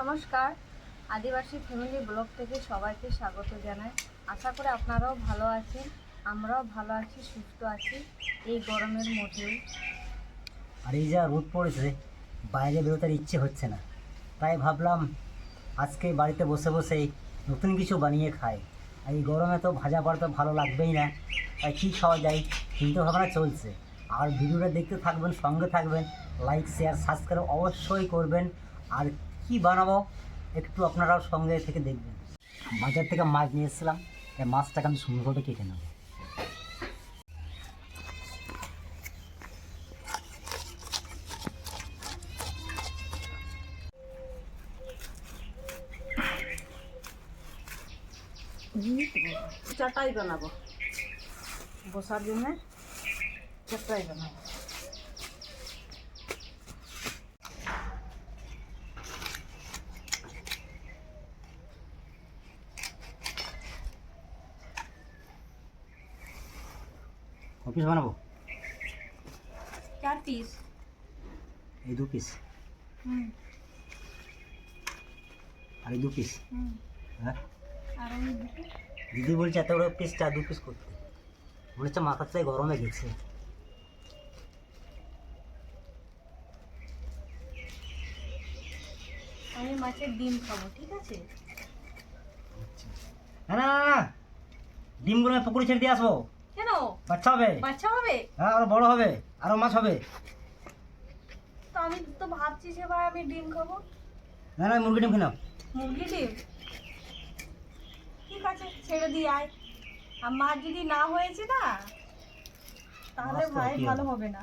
নমস্কার। আদিবাসী family blog থেকে সবাইকে স্বাগত জানাই। আশা করি আপনারাও ভালো আছেন, আমরাও ভালো আছি, সুস্থ আছি এই গরমের মধ্যেও আর এই যা রোদ পড়েছে, বাইরে বেরোতে ইচ্ছে হচ্ছে না। তাই ভাবলাম আজকে বাড়িতে বসে বসেই নতুন কিছু বানিয়ে খাই। আর এই গরমে তো ভাজা পড়া তো ভালো লাগবেই না। তাই কী খাওয়া যায়, চিন্তা ভাবনা চলছে। আর ভিডিওটা দেখতে থাকবেন, সঙ্গে থাকবেন লাইক শেয়ার সাবস্ক্রাইব অবশ্যই করবেন। আর কি বানাবো একটু আপনারাও সঙ্গে থেকে দেখবেন। বাজার থেকে মাছ নিয়ে এসেছিলাম, এই মাছটাকে আমি সুন্দর করে কেটে নেব। চাটাই বানাবো। বসার জন্য চাটাই বানাবো। অফিস বানাবো? চার পিস এই দু পিস হুম। আর এই দু পিস হুম। হ্যাঁ? আর দিদি বলছে এত বড় পিস চা দু পিস করতে। মনে হচ্ছে মাথার চাই গরমে গেছে। আমি মাছের ডিম খাব ঠিক আছে? না না না, না। ডিমগুলো আমি পুকুরে ছেড়ে দিয়ে আসব। বাচ্চা হবে? বাচ্চা হবে? হ্যাঁ আরও বড় হবে আরও মাছ হবে। তো আমি তো ভাবছি যে ভাই আমি ডিম খাব। না না মুরগি ডিম খেলাম মুরগি ডিম? ঠিক আছে ছেড়ে দিয়ে আয়। আর মাছ যদি না হয়েছে না তাহলে ভাই ভালো হবে। হবে না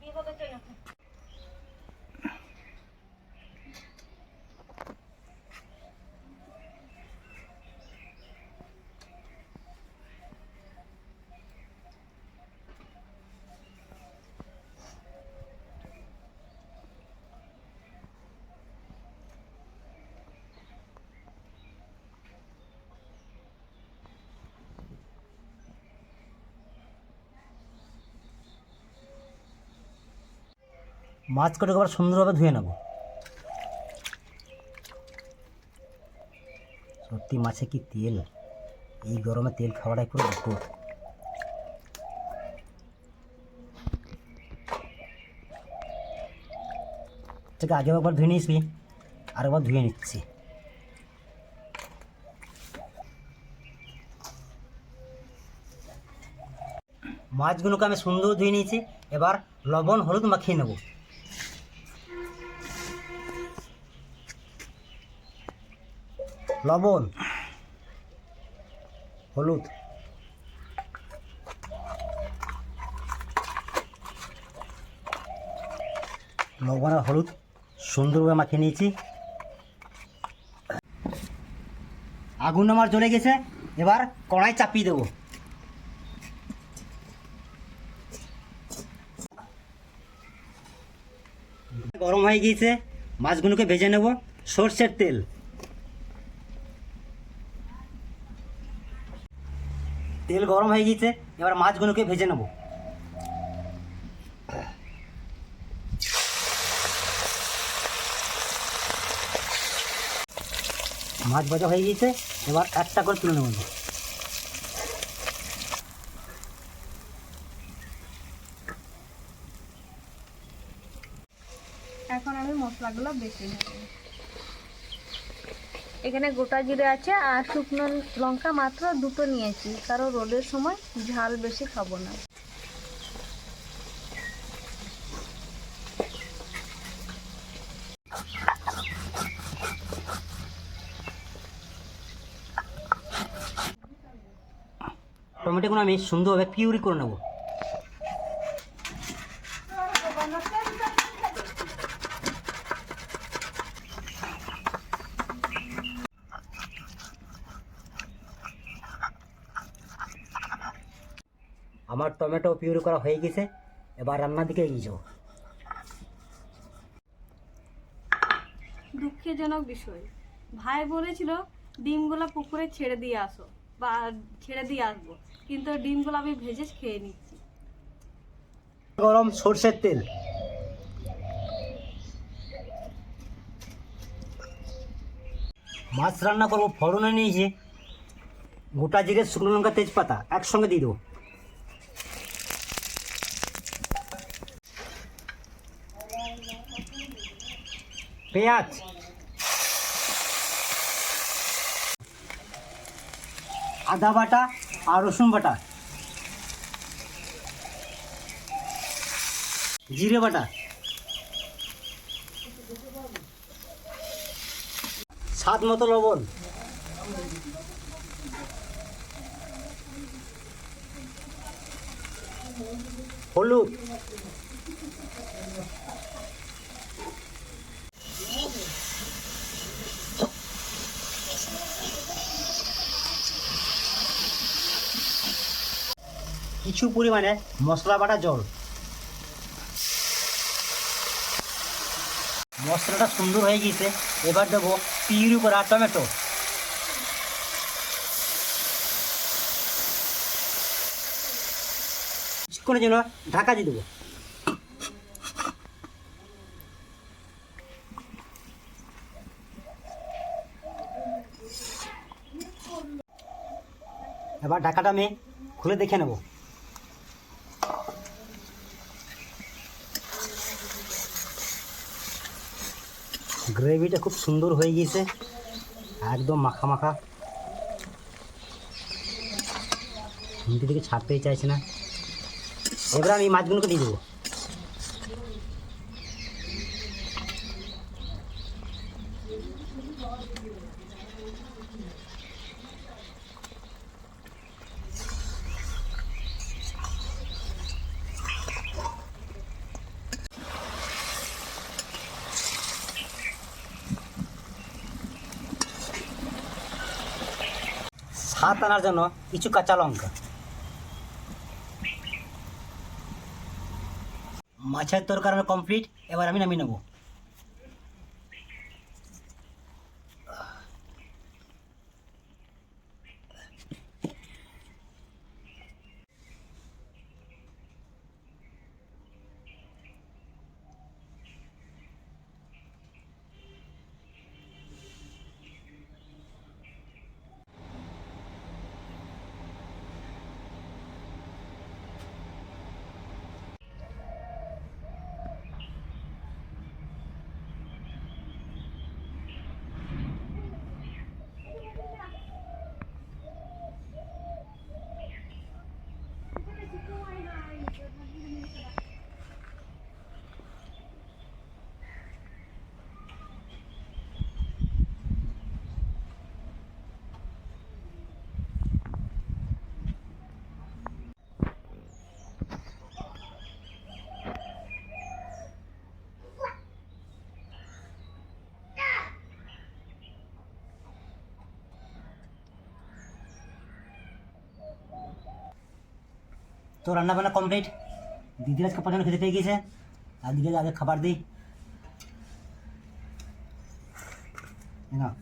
বিপদের জন্য মাছ কটে আবার সুন্দরভাবে ধুয়ে নেব। সত্যি মাছে কি তেল? এই গরমে তেল খাওয়াটাই পুরো বিপদ। থেকে আগে একবার ধুয়ে নিয়েছি, আর একবার ধুয়ে নিচ্ছি। মাছগুলোকে আমি সুন্দর ধুয়ে নিয়েছি, এবার লবণ, হলুদ মাখিয়ে নেব। লবণ। হলুদ। লবণ আর হলুদ সুন্দরভাবে মাখিয়ে নিয়েছি। আগুন আমার জ্বলে গেছে, এবার কড়াই চাপিয়ে দেবো। গরম হয়ে গিয়েছে, মাছগুলোকে ভেজে নেব। সর্ষের তেল। তেল গরম হয়ে গিয়েছে, এবার মাছগুলোকে ভেজে নেব। মাছ ভাজা হয়ে গিয়েছে, এবার একটা করে তুলে নেব। এখন আমি মশলাগুলো বেছে নেব। এখানে গোটা জিরে আছে আর শুকনো লঙ্কা মাত্র দুটো নিয়েছি। কারণ রোদের সময় ঝাল বেশি খাব না। টমেটোগুলো আমি সুন্দরভাবে পিউরি করে নেব আমার টমেটো পিউরি করা হয়ে গেছে এবার রান্নার দিকে এগিয়ে যাব। দুঃখজনক বিষয়। ভাই বলেছিল ডিমগুলো পুকুরে ছেড়ে দিয়ে আসো বা ছেড়ে দিয়ে আসব কিন্তু ডিমগুলো আমি ভেজে খেয়ে নিচ্ছি। গরম সর্ষের তেল। মাছ রান্না করব ফড়নে নিয়েছি গোটা জিরে শুকনো লঙ্কা তেজপাতা একসঙ্গে দিয়ে দেবো। পেঁয়াজ। আদা বাটা আর রসুন বাটা। জিরে বাটা। স্বাদ মতো লবণ। হলুদ। কিছু পরিমাণে মশলা বাটা জল। মশলাটা সুন্দর হয়ে গিয়েছে। এবার দেবো পিউরি করা টমেটো। কিছুক্ষণের জন্য ঢাকা দিয়ে দেবো। এবার ঢাকাটা আমি খুলে দেখে নেব। গ্রেভিটা খুব সুন্দর হয়ে গিয়েছে। একদম মাখা মাখা। হিন্দি থেকে ছাড়তেই চাইছে না। এবার আমি মাছগুলোকে দিয়ে দেবো। স্বাদ আনার জন্য কিছু কাঁচা লঙ্কা। মাছের তরকারি কমপ্লিট এবার আমি নামিয়ে নেব। তো রান্না বান্না কমপ্লিট দিদির আজকে পছন্দ খেতে পেয়ে গিয়েছে। আর দিদির আগে খাবার দিই। নাও।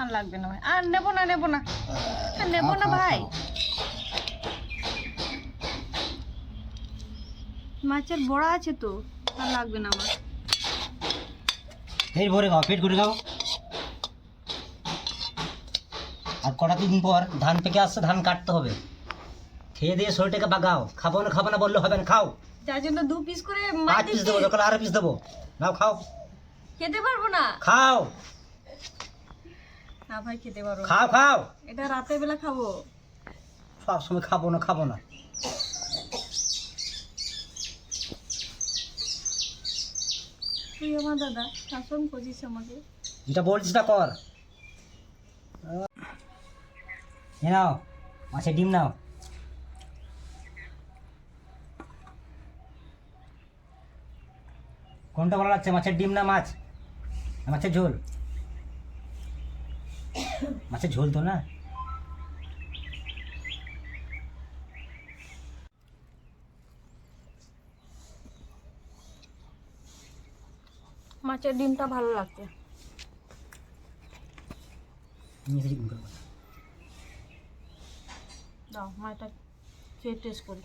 আর লাগবে না ভাই। আর নেব না নেব না। নেব না খাও, খাও, ভাই। মাছের বড়া আছে তো আর লাগবে না আমার। পেট ভরে খাও পেট ভরে খাও। আর কটা দিন পর ধান থেকে আসছে ধান কাটতে হবে। খেয়ে দিয়ে শরীরটাকে বাগাও। খাব না খাব না বললে হবে না খাও। যার জন্য দু পিস করে পাঁচ পিস দেবো দিচ্ছি। আরও পিস দেবো। নাও খাও। খেতে পারব না? খাও। না ভাই খেতে পারব খাও খাও। এটা রাতের বেলা খাব। সব সময় খাব না খাব না। তুই আমার দাদা, শাসন করছিস আমাকে। যেটা বলছিস সেটা কর। এ নাও, মাছের ডিম নাও। কোনটা ভালো লাগছে, মাছের ডিম না মাছ? মাছের ঝোল। মাছের ঝোল তো না? মাছের ডিমটা ভালো লাগছে। দাও খেয়ে টেস্ট করি।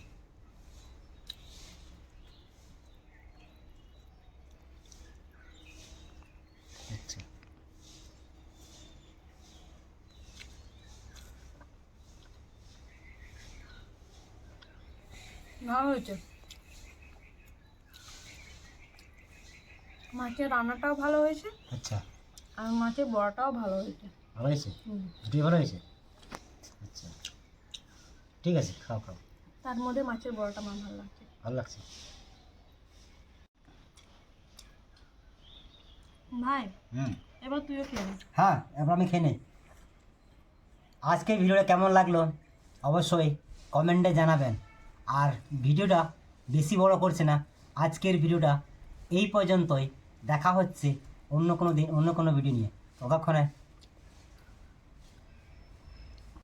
আচ্ছা। ভালো হয়েছে। মাছের রান্নাটাও ভালো হয়েছে। আচ্ছা। আর মাছের বড়াটাও ভালো হয়েছে। ভালো হয়েছে। দুটোই ভালো হয়েছে? আচ্ছা। ঠিক আছে খাও খাও। তার মধ্যে মাছের বড়াটা আমার ভালো লাগছে। ভালো লাগছে? ভাই হুম। এবার তুইও খেয়ে। হ্যাঁ এবার আমি খেয়ে নিই। আজকের ভিডিওটা কেমন লাগল? অবশ্যই কমেন্টে জানাবেন। আর ভিডিওটা বেশি বড় করছে না। আজকের ভিডিওটা এই পর্যন্তই। দেখা হচ্ছে অন্য কোনো দিন অন্য কোনো ভিডিও নিয়ে। ততক্ষণে